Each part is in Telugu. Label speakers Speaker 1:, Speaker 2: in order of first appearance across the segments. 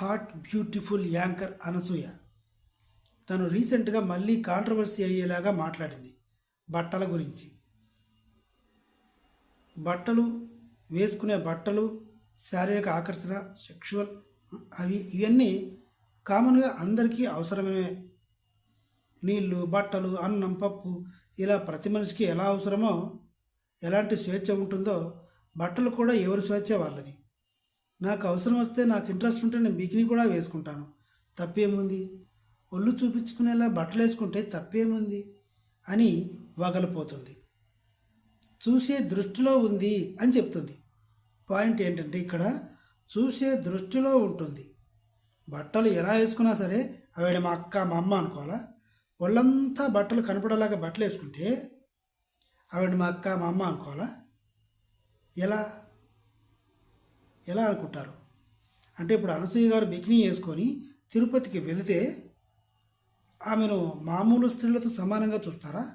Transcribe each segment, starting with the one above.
Speaker 1: Hot beautiful anchor Anasuya. తను రీసెంట్గా మళ్ళీ కాంట్రవర్సీ అయ్యేలాగా మాట్లాడింది బట్టల గురించి. బట్టలు వేసుకునే బట్టలు శారీరక ఆకర్షణ సెక్షువల్ అవి ఇవన్నీ కామన్గా అందరికీ అవసరమే నీళ్ళు బట్టలు అన్నం పప్పు ఇలా ప్రతి మనిషికి ఎలా అవసరమో ఎలాంటి స్వేచ్ఛ ఉంటుందో బట్టలు కూడా ఎవరి స్వేచ్ఛ వాళ్ళది. నాకు అవసరం వస్తే నాకు ఇంట్రెస్ట్ ఉంటే నేను బికినీ కూడా వేసుకుంటాను. తప్పేముంది? ఒళ్ళు చూపించుకునేలా బట్టలు వేసుకుంటే తప్పేముంది? అని వగలిపోతుంది. చూసే దృష్టిలో ఉంది అని చెప్తుంది. పాయింట్ ఏంటంటే ఇక్కడ చూసే దృష్టిలో ఉంటుంది. బట్టలు ఎలా వేసుకున్నా సరే ఆవిడ మా అక్క మా అమ్మ అనుకోవాలా? ఒళ్ళంతా బట్టలు కనపడేలాగా బట్టలు వేసుకుంటే ఆవిడ మా అక్క మా అమ్మ అనుకోవాలా? ఎలా? ఎలా అనుకుంటారు? అంటే ఇప్పుడు అనసూయ గారు బికినీ వేసుకొని తిరుపతికి వెళితే ఆమెను మామూలు స్త్రీలతో సమానంగా చూస్తారా?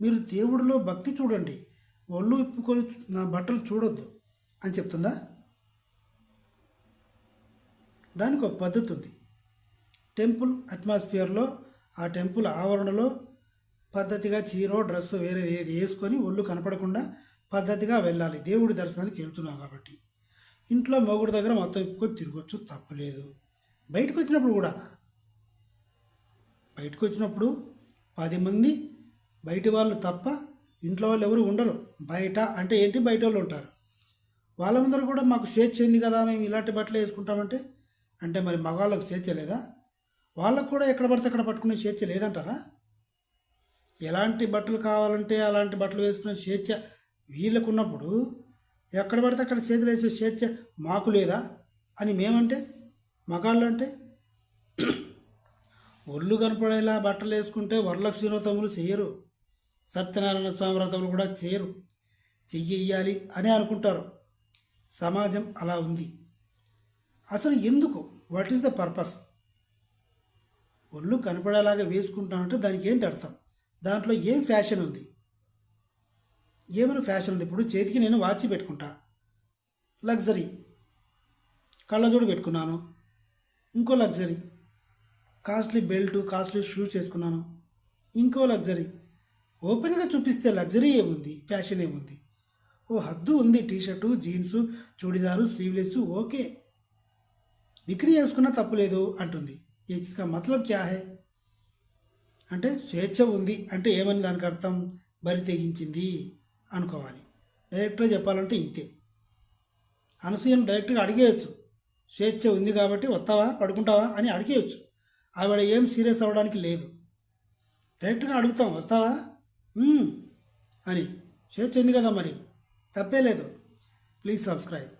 Speaker 1: మీరు దేవుడిలో భక్తి చూడండి. ఒళ్ళు ఇప్పుకొని నా బట్టలు చూడొద్దు అని చెప్తుందా? దానికి ఒక పద్ధతి ఉంది. టెంపుల్ అట్మాస్ఫియర్లో ఆ టెంపుల్ ఆవరణలో పద్ధతిగా చీరో డ్రెస్సు వేరే ఏది వేసుకొని ఒళ్ళు కనపడకుండా పద్ధతిగా వెళ్ళాలి. దేవుడి దర్శనానికి వెళ్తున్నాం కాబట్టి. ఇంట్లో మొగుడు దగ్గర మొత్తం ఇప్పుకొని తిరగచ్చు తప్పలేదు. బయటకు వచ్చినప్పుడు కూడా బయటకు వచ్చినప్పుడు పది మంది బయట వాళ్ళు తప్ప ఇంట్లో వాళ్ళు ఎవరు ఉండరు. బయట అంటే ఏంటి? బయట వాళ్ళు ఉంటారు. వాళ్ళ ముందర కూడా మాకు స్వేచ్ఛ ఉంది కదా మేము ఇలాంటి బట్టలు వేసుకుంటామంటే? అంటే మరి మగవాళ్ళకు స్వేచ్ఛ లేదా? వాళ్ళకు కూడా ఎక్కడ పడితే అక్కడ పట్టుకునే స్వేచ్ఛ లేదంటారా? ఎలాంటి బట్టలు కావాలంటే అలాంటి బట్టలు వేసుకునే స్వేచ్ఛ వీళ్ళకున్నప్పుడు ఎక్కడ పడితే అక్కడ చేతులు వేసే స్వేచ్ఛ మాకు లేదా? అని మేమంటే మగాళ్ళు అంటే ఒళ్ళు కనపడేలా బట్టలు వేసుకుంటే వరలక్ష్మి వ్రతములు చేయరు. సత్యనారాయణ స్వామి వ్రతములు కూడా చేయరు. చెయ్యాలి అని అనుకుంటారు. సమాజం అలా ఉంది. అసలు ఎందుకు? వాట్ ఈస్ ద పర్పస్ ఒళ్ళు కనపడేలాగా వేసుకుంటామంటే దానికి ఏంటి అర్థం? దాంట్లో ఏం ఫ్యాషన్ ఉంది? ఏమైనా ఫ్యాషన్ ఉంది? ఇప్పుడు చేతికి నేను వాచి పెట్టుకుంటా. లగ్జరీ. కళ్ళజోడు పెట్టుకున్నాను. ఇంకో luxury. Costly belt costly shoes వేసుకున్నాను. ఇంకో లగ్జరీ. ఓపెన్గా చూపిస్తే లగ్జరీ ఏముంది? ఫ్యాషన్ ఏముంది? ఓ హద్దు ఉంది. T shirt jeans churidar sleeveless okay. Degree చేసుకున్న తప్పులేదు అంటుంది. ఇస్కా మతలబ్ క్యా హే? అంటే స్వేచ్ఛ ఉంది. అంటే ఏమని దానికి అర్థం? బరి తెగించింది. అనుకోవాలి. డైరెక్ట్గా చెప్పాలంటే ఇంతే. అనసూయను డైరెక్ట్గా అడిగేయచ్చు. స్వేచ్ఛ ఉంది కాబట్టి వస్తావా? పడుకుంటావా? అని అడిగేయచ్చు. ఆవిడ ఏం సీరియస్ అవ్వడానికి లేదు. డైరెక్ట్గా అడుగుతాం వస్తావా? అని. స్వేచ్ఛ ఉంది కదా మరి. తప్పే లేదు. Please subscribe.